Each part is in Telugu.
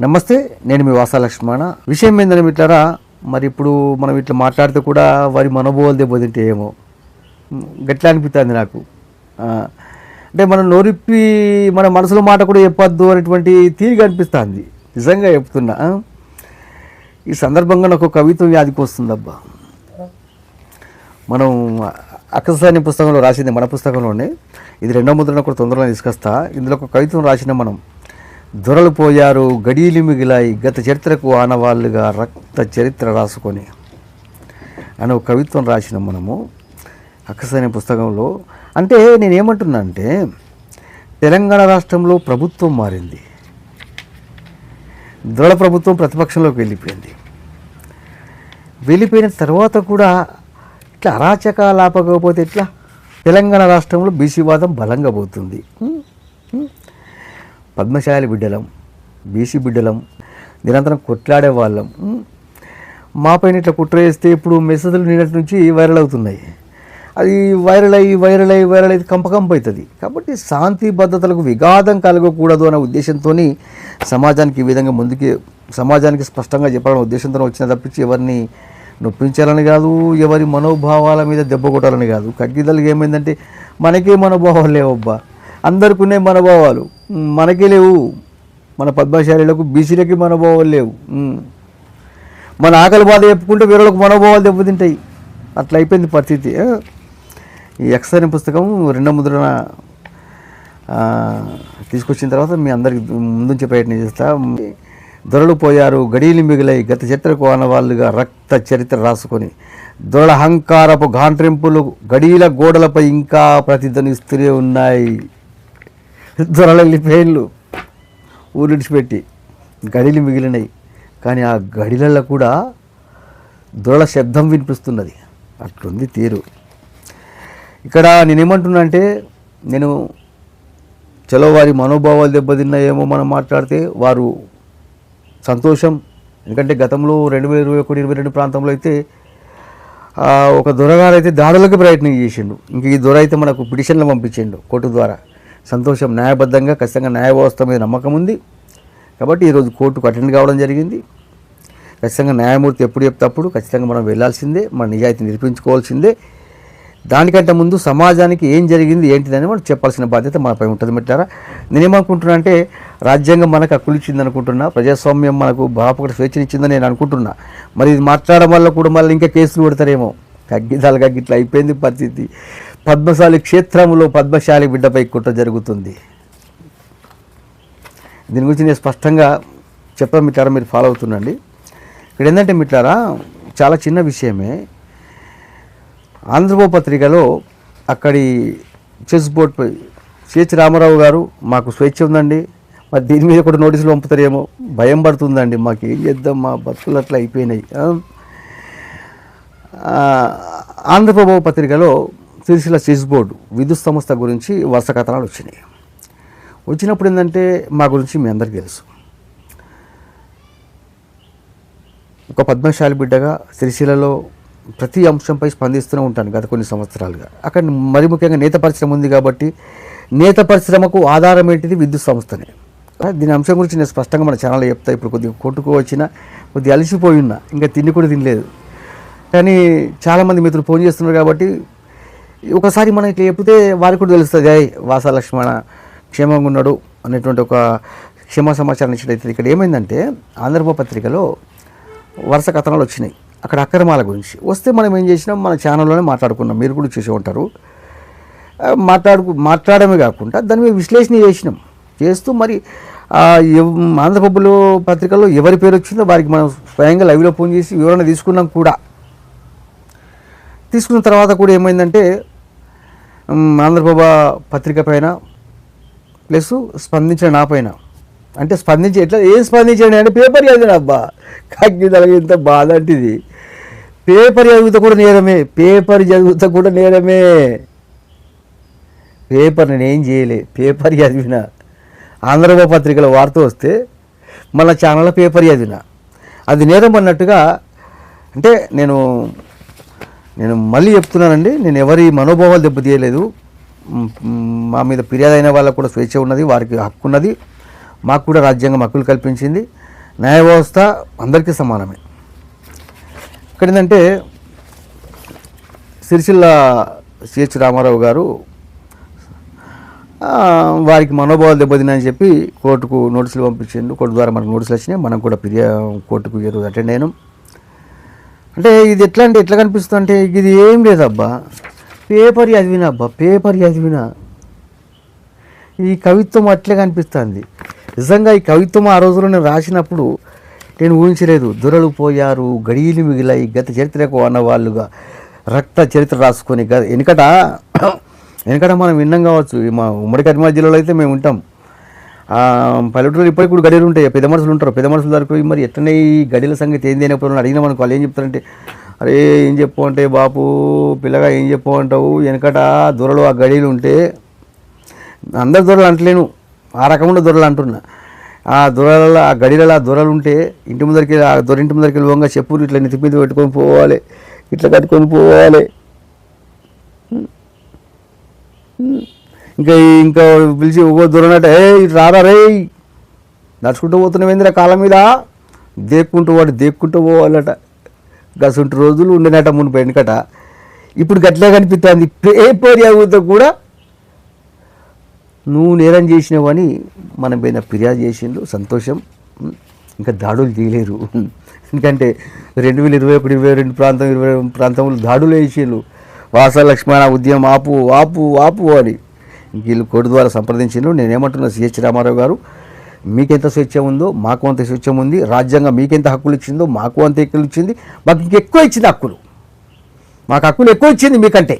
నమస్తే నేను మీ వాసా లక్ష్మణ. విషయం ఏందని మిట్లారా మరి ఇప్పుడు మనం ఇట్లా మాట్లాడితే కూడా వారి మనోభావాలు దెబ్బతింటే ఏమో. గట్లా అనిపిస్తుంది నాకు. అంటే మనం నోరిప్పి మన మనసులో మాట కూడా చెప్పొద్దు అనేటువంటి తీరిగా అనిపిస్తుంది నిజంగా చెప్తున్నా ఈ సందర్భంగా నాకు కవిత్వం వ్యాధికి వస్తుందబ్బా. మనం అక్కసాని పుస్తకంలో రాసింది మన పుస్తకంలోనే. ఇది రెండో ముద్రను కూడా తొందరగా తీసుకొస్తా. ఇందులో ఒక కవిత్వం రాసిన మనం. దొరలు పోయారు గడీలు మిగిలాయి గత చరిత్రకు ఆనవాళ్ళుగా రక్త చరిత్ర రాసుకొని. అని ఒక కవిత్వం రాసిన మనము అక్కసాని పుస్తకంలో అంటే నేనేమంటున్నా అంటే తెలంగాణ రాష్ట్రంలో ప్రభుత్వం మారింది. దొరల ప్రభుత్వం ప్రతిపక్షంలోకి వెళ్ళిపోయింది. వెళ్ళిపోయిన తర్వాత కూడా ఇట్లా అరాచకాలు ఆపకపోతే ఎట్లా? తెలంగాణ రాష్ట్రంలో బీసీవాదం బలంగా పోతుంది. పద్మశాలి బిడ్డలం బీసీ బిడ్డలం నిరంతరం కొట్లాడే వాళ్ళం. మాపైన ఇట్లా కుట్ర వేస్తే ఇప్పుడు మెసేజ్లు నిన్నటి నుంచి వైరల్ అవుతున్నాయి. అది వైరల్ అయ్యి వైరల్ అయ్యి వైరల్ అయ్యి కంపకంప అవుతుంది. కాబట్టి శాంతి భద్రతలకు విఘాతం కలగకూడదు అనే ఉద్దేశంతో సమాజానికి ఈ విధంగా ముందుకి సమాజానికి స్పష్టంగా చెప్పాలనే ఉద్దేశంతో వచ్చిన తప్పించి ఎవరిని నొప్పించాలని కాదు ఎవరి మనోభావాల మీద దెబ్బ కొట్టాలని కాదు. కగ్గిదలకి ఏమైందంటే మనకే మనోభావాలు లేవబ్బా. అందరికి ఉన్నాయి మనోభావాలు మనకే లేవు. మన పద్మశాలీలకు బీసీలకి మనోభావాలు లేవు. మన ఆకలి బాధ చెప్పుకుంటే వేరేలకు మనోభావాలు దెబ్బతింటాయి. అట్లా అయిపోయింది పరిస్థితి. ఈ ఎక్స్ పుస్తకం రెండో ముద్రణ తీసుకొచ్చిన తర్వాత మీ అందరికి ముందుంచే ప్రయత్నం చేస్తా. దొరలు పోయారు గడీలు మిగిలై గత చరిత్రకు ఆనవాళ్ళుగా రక్త చరిత్ర రాసుకొని దొరల అహంకారపు గాంట్రింపులు గడీల గోడలపై ఇంకా ప్రతిధ్వనిస్తూనే ఉన్నాయి. దొరల వెళ్ళిపోయిళ్ళు ఊరిడిచిపెట్టి గడిలు మిగిలినాయి. కానీ ఆ గడిలలో కూడా దొరల శబ్దం వినిపిస్తున్నది. అట్లుంది తీరు. ఇక్కడ నేనేమంటున్నా అంటే నేను చలో వారి మనోభావాలు దెబ్బతిన్నాయేమో మనం మాట్లాడితే వారు సంతోషం. ఎందుకంటే గతంలో రెండు వేల ఇరవై ఒకటి ఇరవై రెండు ప్రాంతంలో అయితే ఒక దొరగారు అయితే దాడులకు ప్రయత్నం చేసిండు. ఇంక ఈ దొర అయితే మనకు పిటిషన్లు పంపించిండు కోర్టు ద్వారా. సంతోషం న్యాయబద్ధంగా ఖచ్చితంగా న్యాయ వ్యవస్థ మీద నమ్మకం ఉంది. కాబట్టి ఈరోజు కోర్టుకు అటెండ్ కావడం జరిగింది. ఖచ్చితంగా న్యాయమూర్తి ఎప్పుడు చెప్తప్పుడు ఖచ్చితంగా మనం వెళ్ళాల్సిందే మన నిజాయితీ నిరూపించుకోవాల్సిందే. దానికంటే ముందు సమాజానికి ఏం జరిగింది ఏంటిదని మనం చెప్పాల్సిన బాధ్యత మనపై ఉంటుంది మిట్టారా నేనేమనుకుంటున్నా అంటే రాజ్యాంగం మనకు హక్కులు ఇచ్చింది అనుకుంటున్నా ప్రజాస్వామ్యం మనకు బాపకటి స్వేచ్ఛనిచ్చిందని నేను అనుకుంటున్నా. మరి ఇది మాట్లాడడం వల్ల కూడా మళ్ళీ ఇంకా కేసులు పెడతారేమో. తగ్గిదాలుగా గిట్లా అయిపోయింది పరిస్థితి. పద్మశాలి క్షేత్రంలో పద్మశాలి బిడ్డపై కుట్ర జరుగుతుంది. దీని గురించి నేను స్పష్టంగా చెప్పడం మిట్లారా మీరు ఫాలో అవుతుండండి. ఇక్కడ ఏంటంటే మిట్లారా చాలా చిన్న విషయమే. ఆంధ్రప్రభు పత్రికలో అక్కడి చెస్ బోర్డుపై సిహెచ్ రామారావు గారు మాకు స్వేచ్ఛ ఉందండి. మరి దీని మీద కూడా నోటీసులు పంపుతారేమో భయం పడుతుందండి. మాకు ఏం చేద్దాం మా బతుకులు అట్లా అయిపోయినాయి. ఆంధ్రప్రభు ఆంధ్రప్రభ పత్రికలో సిరిసిల్ల స్విచ్ బోర్డు విద్యుత్ సంస్థ గురించి వరుస కథనాలు వచ్చినాయి. వచ్చినప్పుడు ఏంటంటే మా గురించి మీ అందరికీ తెలుసు. ఒక పద్మశాలి బిడ్డగా సిరిసిల్లలో ప్రతి అంశంపై స్పందిస్తూనే ఉంటాను గత కొన్ని సంవత్సరాలుగా. అక్కడ మరి ముఖ్యంగా నేత పరిశ్రమ ఉంది కాబట్టి నేత పరిశ్రమకు ఆధారం ఏంటిది? విద్యుత్ సంస్థనే. దీని అంశం గురించి నేను స్పష్టంగా మన ఛానల్లో చెప్తా. ఇప్పుడు కొద్దిగా కొట్టుకు వచ్చిన కొద్దిగా అలసిపోయి ఉన్నా ఇంకా తిండి కూడా తినలేదు. కానీ చాలామంది మిత్రులు ఫోన్ చేస్తున్నారు కాబట్టి ఒకసారి మనం ఇట్లా చెప్తే వారికి కూడా తెలుస్తుంది వాస లక్ష్మణ క్షేమంగా ఉన్నాడు అనేటువంటి ఒక క్షేమ సమాచారం ఇచ్చినట్లయితే ఇక్కడ ఏమైందంటే ఆంధ్రప్రభ పత్రికలో వరుస కథనాలు వచ్చినాయి. అక్కడ అక్రమాల గురించి. వస్తే మనం ఏం చేసినాం? మన ఛానల్లోనే మాట్లాడుకున్నాం. మీరు కూడా చూసి ఉంటారు. మాట్లాడుకు మాట్లాడమే కాకుండా దాని మీద విశ్లేషణ చేసినాం. చేస్తూ మరి ఎవ్- ఆంధ్రప్రభలో పత్రికల్లో ఎవరి పేరు వచ్చిందో వారికి మనం స్వయంగా లైవ్లో ఫోన్ చేసి వివరణ తీసుకున్నాం కూడా. తీసుకున్న తర్వాత కూడా ఏమైందంటే ఆంధ్రప్రభ పత్రిక పైన ప్లస్ స్పందించిన నా పైన. అంటే స్పందించి ఎట్లా ఏం స్పందించండి అంటే పేపర్ చదివిన అబ్బా. కగ్గి ఇంత బాధ అంటే పేపర్ చదివితే కూడా నేరమే పేపర్ చదివితే కూడా నేరమే. పేపర్ నేనేం చేయలే పేపర్ చదివిన. ఆంధ్రప్రభ పత్రికల వార్త వస్తే మళ్ళీ ఛానల్లో పేపర్ చదివిన. అది నేరం అన్నట్టుగా అంటే నేను నేను మళ్ళీ చెప్తున్నానండి నేను ఎవరి మనోభావాలు దెబ్బతీయలేదు. మా మీద ఫిర్యాదు అయిన వాళ్ళకు కూడా స్వేచ్ఛ ఉన్నది వారికి హక్కు ఉన్నది మాకు కూడా రాజ్యాంగం హక్కులు కల్పించింది. న్యాయ వ్యవస్థ అందరికీ సమానమే. ఇక్కడ ఏంటంటే సిరిసిల్ల సిహెచ్ రామారావు గారు వారికి మనోభావాలు దెబ్బతిన్నాయని చెప్పి కోర్టుకు నోటీసులు పంపించిండు. కోర్టు ద్వారా మనకు నోటీసులు వచ్చినాయి. మనం కూడా ఫిర్యాదు కోర్టుకు ఈరోజు అటెండ్ అయినాం. అంటే ఇది ఎట్లా అంటే ఎట్లా కనిపిస్తుంది అంటే ఇది ఏం లేదబ్బా. పేపర్ చదివినా అబ్బా పేపర్ చదివినా. ఈ కవిత్వం అట్లే కనిపిస్తుంది. నిజంగా ఈ కవిత్వం ఆ రోజులో నేను రాసినప్పుడు నేను ఊహించలేదు. దొరలు పోయారు గడియలు మిగిలాయి గత చరిత్రకు అన్నవాళ్ళుగా రక్త చరిత్ర రాసుకొని గ వెనుకట వెనుకట మనం విన్నాం కావచ్చు. మా ఉమ్మడి కరీంనగర్ జిల్లాలో అయితే మేము ఉంటాం. పల్లెటూరు ఇప్పటికి కూడా గడియలు ఉంటాయి. పెద్ద మనుషులు ఉంటారు. పెద్ద మనుషుల దగ్గరకు పోయి మరి ఎట్లనే ఈ గడియల సంగతి ఏంది అయినప్పుడు అడిగిన మనకు వాళ్ళు ఏం చెప్తారంటే అరే ఏం చెప్పు అంటే బాపు పిల్లగా ఏం చెప్పు అంటావు? వెనకట దొరలు ఆ గడియలు ఉంటే అందరు దొరలు అంటలేను. ఆ రకమైన దొరలు అంటున్నా. ఆ దొరల ఆ గడిలలో ఆ దొరలు ఉంటే ఇంటి ముందరికి ఆ దొర ఇంటి ముందరికి లోంగా వంగ చెప్పులు ఇట్లా నెత్తి మీద పెట్టుకొని పోవాలి. ఇట్లా కట్టుకొని పోవాలి. ఇంకా ఇంకా పిలిచి ఒక్కో దొరనట ఏ రారా రే? నడుచుకుంటూ పోతున్నాం ఏందిరా కాళ్ళ మీద? దేక్కుంటూ వాడు దేక్కుంటూ పోవాలట. గసుంటి రోజులు ఉండినట మునుపు వెనుకట. ఇప్పుడు గట్లే కనిపిస్తుంది పేపర్ యాగుతో కూడా నువ్వు నేరం చేసినావని మనం పైన ఫిర్యాదు చేసిండు సంతోషం. ఇంకా దాడులు చేయలేరు. ఎందుకంటే రెండు వేల ఇరవై ఒకటి ఇరవై రెండు ప్రాంతం ఇరవై ప్రాంతంలో దాడులు వేసిండు వాస లక్ష్మణ ఉద్యమం ఆపు ఆపు ఆపు అని. వీళ్ళు కోర్టు ద్వారా సంప్రదించిండ్రు. నేనేమంటున్నా సిహెచ్ రామారావు గారు మీకెంత స్వేచ్ఛ ఉందో మాకు అంత స్వేచ్ఛ ఉంది. రాజ్యాంగం మీకెంత హక్కులు ఇచ్చిందో మాకు అంత హక్కులు ఇచ్చింది. మాకు ఇంకెక్కువ ఇచ్చింది హక్కులు. మాకు హక్కులు ఎక్కువ ఇచ్చింది మీకంటే.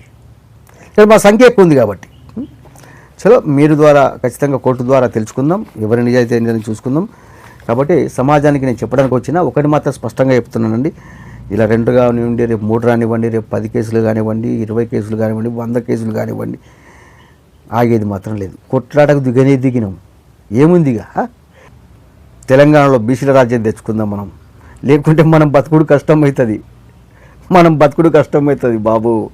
సరే మా సంఖ్య ఎక్కువ ఉంది కాబట్టి. చలో మీరు ద్వారా ఖచ్చితంగా కోర్టు ద్వారా తెలుసుకుందాం. ఎవరి నిజాయితీ ఏంటని చూసుకుందాం. కాబట్టి సమాజానికి నేను చెప్పడానికి వచ్చిన ఒకటి మాత్రం స్పష్టంగా చెప్తున్నానండి. ఇలా రెండు కానివ్వండి రేపు మూడు రానివ్వండి రేపు పది కేసులు కానివ్వండి ఇరవై కేసులు కానివ్వండి వంద కేసులు కానివ్వండి. ఆగేది మాత్రం లేదు. కొట్లాటకు దిగనే దిగినాం. ఏముందిగా తెలంగాణలో బీసీల రాజ్యం తెచ్చుకుందాం మనం. లేకుంటే మనం బతుకుడు కష్టం అవుతుంది మనం బతుకుడు కష్టం అవుతుంది బాబు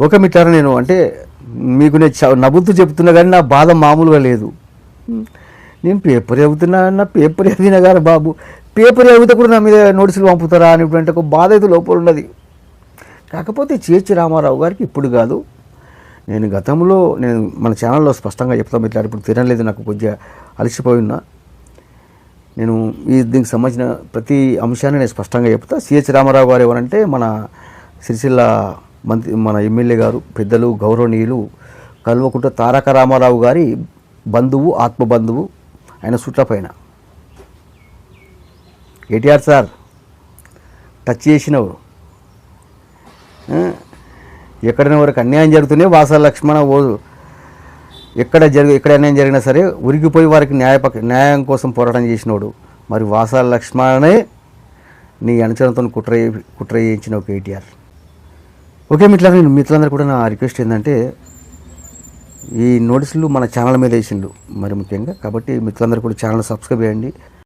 ఒక మిట్టారా నేను? అంటే మీకు నేను చ- నవ్వుతూ చెప్తున్నా కానీ నా బాధ మామూలుగా లేదు. నేను పేపర్ చదువుతున్నా అన్న పేపర్ చదివినా కానీ బాబు. పేపర్ చదివితే కూడా నా మీద నోటీసులు పంపుతారా అనేటువంటి ఒక బాధ అయితే లోపల ఉన్నది. కాకపోతే చేర్చి రామారావు గారికి ఇప్పుడు కాదు. నేను గతంలో నేను మన ఛానల్లో స్పష్టంగా చెప్తాం ఇట్లా ఇప్పుడు తినలేదు నాకు కొద్దిగా అలసిపోయినా ఉన్నా. నేను ఈ దీనికి సంబంధించిన ప్రతి అంశాన్ని నేను స్పష్టంగా చెప్తా. సిహెచ్ రామారావు గారు ఎవరంటే మన సిరిసిల్ల మంత్రి మన ఎమ్మెల్యే గారు పెద్దలు గౌరవనీయులు కల్వకుంట తారక రామారావు గారి బంధువు ఆత్మ బంధువు ఆయన సుట్లపైన ఏటీఆర్ సార్ టచ్ చేసినవు ఎక్కడైనా వరకు అన్యాయం జరుగుతూనే వాస లక్ష్మణ ఓ ఎక్కడ జరిగి ఎక్కడ అన్యాయం జరిగినా సరే ఉరిగిపోయి వారికి న్యాయ న్యాయం కోసం పోరాటం చేసినోడు. మరి వాస లక్ష్మణనే నీ అనుచరంతో కుట్ర కుట్ర చేయించిన ఒక కేటీఆర్. ఓకే మిట్లా నేను మిత్రులందరూ కూడా నా రిక్వెస్ట్ ఏంటంటే ఈ నోటీసులు మన ఛానల్ మీద వేసిండు మరి ముఖ్యంగా. కాబట్టి మిత్రులందరూ కూడా ఛానల్ సబ్స్క్రైబ్ చేయండి.